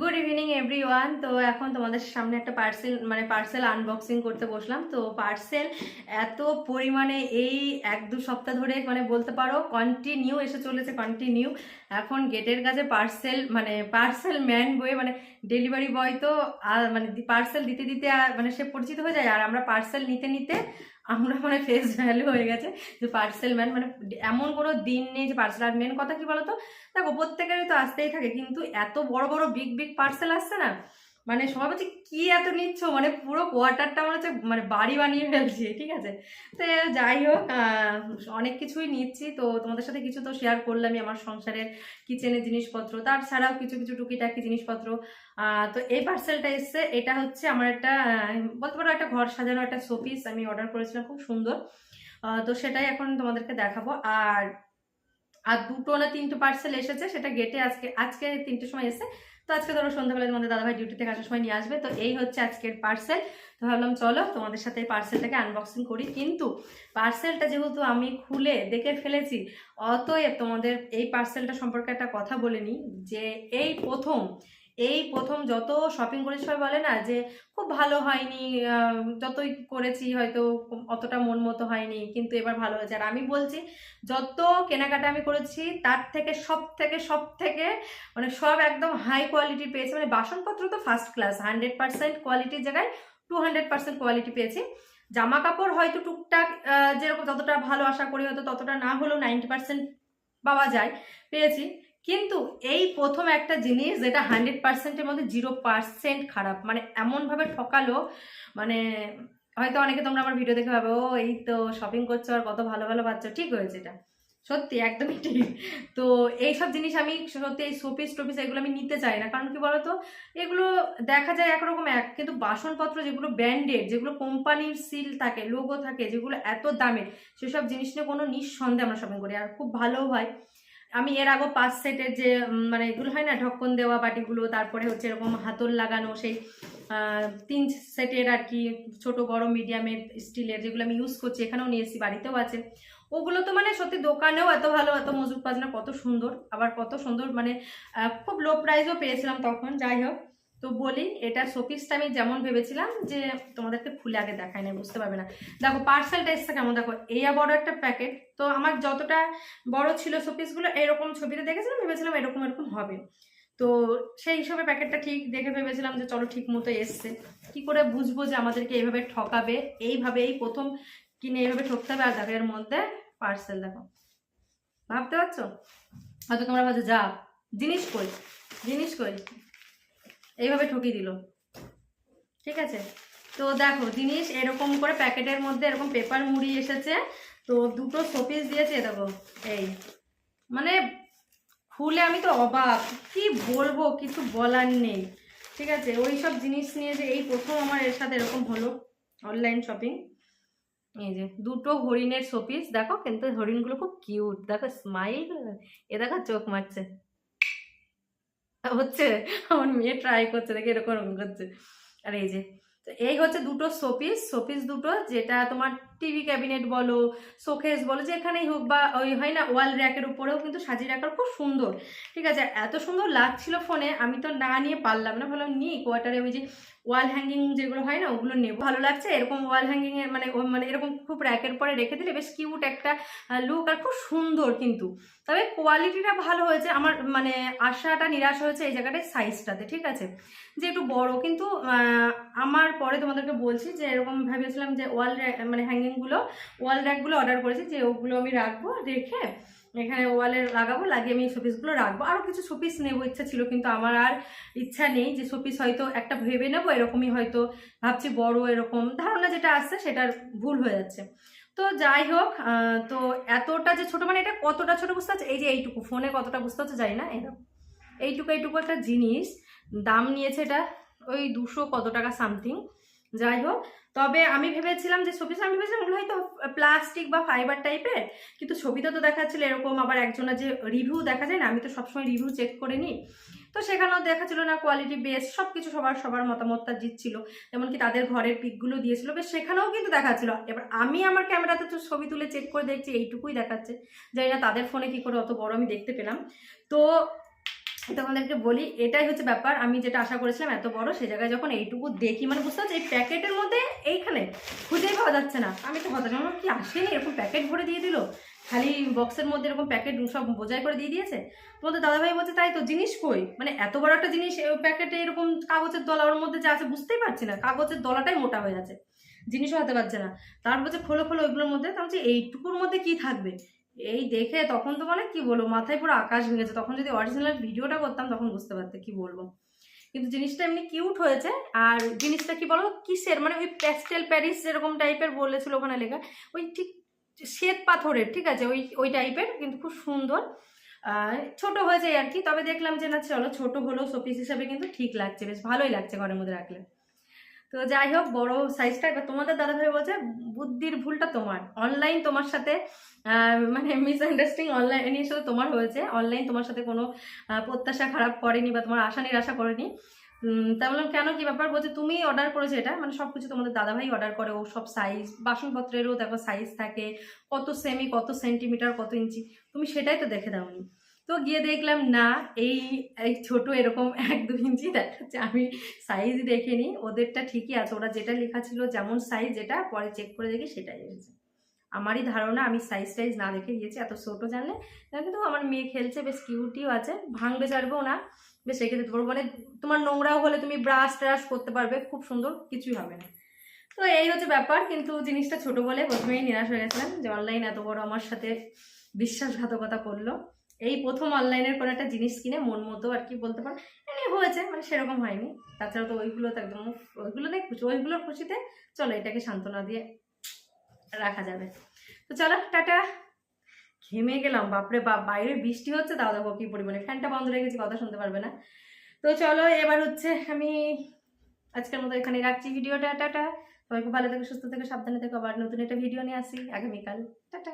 Good evening everyone তো এখন তোমাদের সামনে একটা পার্সেল মানে পার্সেল আনবক্সিং করতে বসলাম। তো পার্সেল এত পরিমাণে এই এক দু সপ্তাহ ধরে মানে বলতে পারো কন্টিনিউ এসে চলেছে কন্টিনিউ এখন গেটের কাছে পার্সেল মানে পার্সেল ম্যান বয়ে মানে ডেলিভারি বয় তো মানে পার্সেল দিতে দিতে মানে সে পরিচিত হয়ে যায়। আর আমরা পার্সেল নিতে নিতে আমরা মানে ফেস ভ্যালু হয়ে গেছে যে পার্সেল ম্যান মানে এমন কোনো দিন নেই যে পার্সেল আর মেন কথা কি বলতো? দেখো প্রত্যেকেরই তো আসতেই থাকে, কিন্তু এত বড় বড় বিগ বিগ পার্সেল আসছে না মানে সবাই বলছে, কি এত নিচ্ছ? মানে পুরো কোয়ার্টারটা মনে হচ্ছে মানে বাড়ি বানিয়ে ফেলছি, ঠিক আছে? তো যাই হোক অনেক কিছুই নিচ্ছি। তো তোমাদের সাথে কিছু তো শেয়ার করলামই, আমার সংসারের কিচেনের জিনিসপত্র। তাছাড়াও কিছু কিছু টুকিটাকি জিনিসপত্র। তো এই পার্সেলটা এসছে। এটা হচ্ছে আমার একটা বলতে পারো একটা ঘর সাজানো একটা শোপিস আমি অর্ডার করেছিলাম, খুব সুন্দর। তো সেটাই এখন তোমাদেরকে দেখাবো। আর আর দুটো না তিনটে পার্সেল এসেছে, সেটা গেটে আজকে আজকে তিনটের সময় এসে তো আজকে ধরো সন্ধ্যাবেলা তোমাদের দাদাভাই ডিউটি থেকে আসার সময় নিয়ে আসবে। তো এই হচ্ছে আজকের পার্সেল তো ভাবলাম, চলো তোমাদের সাথে এই পার্সেলটাকে আনবক্সিং করি। কিন্তু পার্সেলটা যেহেতু আমি খুলে দেখে ফেলেছি, অতএব তোমাদের এই পার্সেলটা সম্পর্কে একটা কথা বলে নিই। যে এই প্রথম এই প্রথম যত শপিং করেছি, সবাই বলে না যে খুব ভালো হয়নি যতই করেছি হয়তো অতটা মন মতো হয়নি, কিন্তু এবার ভালো হয়েছে। আর আমি বলছি, যত কেনাকাটা আমি করেছি, তার থেকে সব থেকে সব থেকে মানে সব একদম হাই কোয়ালিটি পেয়েছি। মানে বাসনপত্র তো ফার্স্ট ক্লাস হান্ড্রেড পার্সেন্ট কোয়ালিটির জায়গায় টু হান্ড্রেড পার্সেন্ট কোয়ালিটি পেয়েছি। জামা কাপড় হয়তো টুকটাক যেরকম যতটা ভালো আশা করি হয়তো ততটা না হলেও নাইনটি পার্সেন্ট পাওয়া যায়, পেয়েছি। কিন্তু এই প্রথম একটা জিনিস যেটা হান্ড্রেড পার্সেন্টের মধ্যে জিরো পার্সেন্ট খারাপ মানে এমনভাবে ঠকালো মানে হয়তো অনেকে তোমরা আমার ভিডিও দেখে ভাবে, ও, এই তো শপিং করছ, আর কত ভালো ভালো পাচ্ছ ঠিক হয়েছে এটা। সত্যি, একদমই ঠিক। তো এইসব জিনিস আমি সত্যি এই শোপিস টোপিস এগুলো আমি নিতে চাই না। কারণ কি বলতো? এগুলো দেখা যায় একরকম এক, কিন্তু বাসনপত্র যেগুলো ব্র্যান্ডেড যেগুলো কোম্পানির সিল থাকে লোগো থাকে, যেগুলো এত দামের, সেসব জিনিস নিয়ে কোনো নিঃসন্দেহে আমরা শপিং করি। আর খুব ভালোও হয়। আমি এর আগেও পাঁচ সেটের যে মানে এগুলো হয় না, ঢক্কন দেওয়া বাটিগুলো, তারপরে হচ্ছে এরকম হাতল লাগানো, সেই তিন সেটের আর কি ছোট, বড় মিডিয়ামের স্টিলের যেগুলো আমি ইউজ করছি, এখানেও নিয়ে এসেছি, বাড়িতেও আছে। ওগুলো তো মানে সত্যি দোকানেও এত ভালো, এত মজুর পাজনা কত সুন্দর, আবার কত সুন্দর মানে খুব লো প্রাইজও পেয়েছিলাম তখন, যাই হোক। তো বলি, এটা শোপিসটা আমি যেমন ভেবেছিলাম যে তোমাদেরকে খুলে আগে দেখায় না বুঝতে পারবে না। দেখো পার্সেলটা এসছে কেমন? দেখো এইয়া বড় একটা প্যাকেট তো আমার যতটা বড় ছিল শোপিসগুলো এরকম ছবিতে দেখেছিলাম, ভেবেছিলাম এরকম এরকম হবে। তো সেই হিসাবে প্যাকেটটা ঠিক দেখে ভেবেছিলাম যে চলো ঠিক মতো এসছে। কি করে বুঝব যে আমাদেরকে এইভাবে ঠকাবে? এইভাবে এই প্রথম কিনে এইভাবে ঠকতে হবে, আর দেখো এর মধ্যে পার্সেল দেখো। ভাবতে পারছ? হয়তো তোমরা ভাবছ, যা, জিনিস কই? জিনিস কই? এইভাবে ঠকিয়ে দিল। ঠিক আছে? তো দেখো, জিনিস এরকম করে প্যাকেটের মধ্যে এরকম পেপার মুড়ি এসেছে। তো দুটো শোপিস দিয়েছে দেখো, এই। মানে খুলে আমি তো অবাক, কি বলব, কিছু বলার নেই। ঠিক আছে? ওই সব জিনিস নিয়ে যে এই প্রথম আমার এর সাথে এরকম হলো অনলাইন শপিং এই যে, দুটো হরিণের শোপিস। দেখো, কিন্তু হরিণগুলো খুব কিউট দেখো স্মাইল এ দেখো, চোখ মারছে। হচ্ছে, আমার মেয়ে ট্রাই করছে, দেখে এরকম করছে আর এই যে এই হচ্ছে দুটো শোপিস শোপিস দুটো, যেটা তোমার টিভি ক্যাবিনেট বলো, শোকেস বলো, যেখানেই হোক বা ওই হয় না, ওয়াল র্যাকের উপরেও কিন্তু সাজিয়ে রাখার খুব সুন্দর। ঠিক আছে, এত সুন্দর লাগছিল ফোনে, আমি তো না নিয়ে পারলাম না, ভাবলাম নি কোয়ার্টারে ওই যে ওয়াল হ্যাঙ্গিং যেগুলো হয় না, ওগুলো নেব। ভালো লাগছে, এরকম ওয়াল হ্যাঙ্গিং এর মানে মানে এরকম খুব র্যাকের পরে রেখে দিলে বেশ কিউট একটা লুক আর খুব সুন্দর কিন্তু। তবে কোয়ালিটিটা ভালো হয়েছে, আমার মানে আশাটা নিরাশ হয়েছে এই জায়গাটায় সাইজটাতে ঠিক আছে? যে একটু বড়, কিন্তু আমার পরে তোমাদেরকে বলছি যে এরকম ভেবেছিলাম যে ওয়াল মানে হ্যাঙ্গিংগুলো ওয়াল র্যাকগুলো অর্ডার করেছি যে ওগুলো আমি রাখব, রেখে এখানে ওয়ালে লাগাবো, লাগিয়ে আমি শোপিসগুলো রাখব। আরও কিছু শোপিস নেব, ইচ্ছা ছিল, কিন্তু আমার আর ইচ্ছা নেই যে শোপিস হয়তো একটা ভেবে নেব, এরকমই হয়তো ভাবছি বড় এরকম ধারণা যেটা আসছে সেটার ভুল হয়ে যাচ্ছে। তো যাই হোক তো এতটা যে ছোট মানে এটা কতটা ছোট বুঝতে পারছে? এই যে এইটুকু, ফোনে কতটা বুঝতে হচ্ছে জানি না এরকম এইটুকু এইটুকু একটা জিনিস, দাম নিয়েছে এটা ওই দুশো কত টাকা সামথিং যাই হোক, তবে আমি ভেবেছিলাম যে ছবি, আমি ভেবেছিলাম ওগুলো হয়তো প্লাস্টিক বা ফাইবার টাইপের কিন্তু ছবিতে তো দেখাচ্ছিল, এরকম আবার একজনের যে রিভিউ দেখা যায় না, আমি তো সবসময় রিভিউ চেক করে নিই। তো সেখানেও দেখাচ্ছিল না কোয়ালিটি বেস্ট সব কিছু সবার সবার মতামতটা দিচ্ছিল এমনকি তাদের ঘরের পিকগুলো দিয়েছিল, বেশ সেখানেও কিন্তু দেখাচ্ছিল। এবার আমি আমার ক্যামেরাতে তো ছবি তুলে চেক করে দেখছি, এইটুকুই দেখাচ্ছে। জানি না তাদের ফোনে কি করে অত বড় আমি দেখতে পেলাম। তো তোমাদেরকে বলি, এটাই হচ্ছে ব্যাপার। আমি যেটা আশা করেছিলাম এত বড়, সে জায়গায় যখন এইটুকু দেখি মানে বুঝতে পারছি, এই প্যাকেটের মধ্যে এইখানে খুঁজেই পাওয়া যাচ্ছে না। আমি তো হতাশ, আমার কি আসেনি? এরকম প্যাকেট ভরে দিয়ে দিল? খালি বক্সের মধ্যে এরকম প্যাকেট সব বোঝাই করে দিয়ে দিয়েছে? তোমাদের দাদাভাই বলছে, তাই তো, জিনিস কই? মানে এত বড় একটা জিনিস প্যাকেটে এরকম কাগজের দলা ওর মধ্যে যা আছে, বুঝতেই পারছি না। কাগজের দলাটাই মোটা হয়ে আছে, জিনিসও হতে পারছে না। তার বলছে খোলো খোলো ওইগুলোর মধ্যে তার হচ্ছে এইটুকুর মধ্যে কি থাকবে? এই দেখে তখন তো মানে কি বলব, মাথায় পুরো আকাশ ভেঙেছে। তখন যদি অরিজিনাল ভিডিওটা করতাম তখন বুঝতে পারতে কি বলব। কিন্তু জিনিসটা এমনি কিউট হয়েছে আর জিনিসটা কি বলো কিসের? মানে ওই প্যাস্টেল প্যারিস যেরকম টাইপের বলেছিল ওখানে লেখা, ওই ঠিক শ্বেত পাথরের, ঠিক আছে? ওই ওই টাইপের কিন্তু খুব সুন্দর। ছোট হয়েছে আর কি, তবে দেখলাম যে না, চলো ছোট হলেও শোপিস হিসাবে কিন্তু ঠিক লাগছে, বেশ ভালোই লাগছে ঘরের মধ্যে রাখলে। তো যাই হোক বড় সাইজটা এবার তোমাদের দাদা ভাই বলছে, বুদ্ধির ভুলটা তোমার। অনলাইন তোমার সাথে মানে মিসআন্ডারস্ট্যান্ডিং অনলাইনের সাথে তোমার হয়েছে। অনলাইন তোমার সাথে কোনো প্রত্যাশা খারাপ করেনি বা তোমার আশা নিরাশা করেনি। তা বললাম, কেন কি ব্যাপার? বলছে, তুমি অর্ডার করেছ এটা? মানে সব কিছু তোমাদের দাদাভাই অর্ডার করে। ও সব সাইজ বাসনপত্রেরও দেখো সাইজ থাকে। কত সেমি কত সেন্টিমিটার কত ইঞ্চি। তুমি সেটাই তো দেখে দাওনি। তো গিয়ে দেখলাম, না, এই ছোট এরকম এক দু ইঞ্চি দেখাচ্ছে। আমি সাইজ দেখিনি, ওদেরটা ঠিকই আছে। ওরা যেটা লেখা ছিল যেমন সাইজ যেটা, পরে চেক করে দেখি সেটাই এসেছে আমারই ধারণা, আমি সাইজ টাইজ না দেখে দিয়েছি, এত ছোট জানলে। কিন্তু আমার মেয়ে খেলছে, বেশ কিউটিও আছে। ভাঙবে চাড়বেও না। বেশ রেখে দিতে পারব মানে তোমার নোংরাও হলে তুমি ব্রাশ ট্রাশ করতে পারবে, খুব সুন্দর, কিছুই হবে না। তো এই হচ্ছে ব্যাপার, কিন্তু জিনিসটা ছোট বলে প্রথমেই নিরাশ হয়ে গেছিলাম যে, অনলাইন এত বড় আমার সাথে বিশ্বাসঘাতকতা করল। এই প্রথম অনলাইনের কোনো একটা জিনিস কিনে মন মতো আর কি বলতে পারো। এমনি হয়েছে মানে সেরকম হয়নি। তাছাড়া তো ওইগুলো তো একদম ওইগুলো নেই খুশি ওইগুলোর খুশিতে চলো এটাকে সান্ত্বনা দিয়ে রাখা যাবে। তো চলো, টাটা। ঘেমে গেলাম, বাপরে বাপ, বাইরে বৃষ্টি হচ্ছে, তাও দেখো কি পরিমাণে। ফ্যানটা বন্ধ রেখেছি কথা শুনতে পারবে না। তো চলো, এবার হচ্ছে আমি আজকের মতো এখানে রাখছি ভিডিওটা, টাটা। সবাই খুব ভালো থেকে, সুস্থ থেকে, সাবধানে থেকে, আবার নতুন একটা ভিডিও নিয়ে আসি। আগামীকাল, টাটা।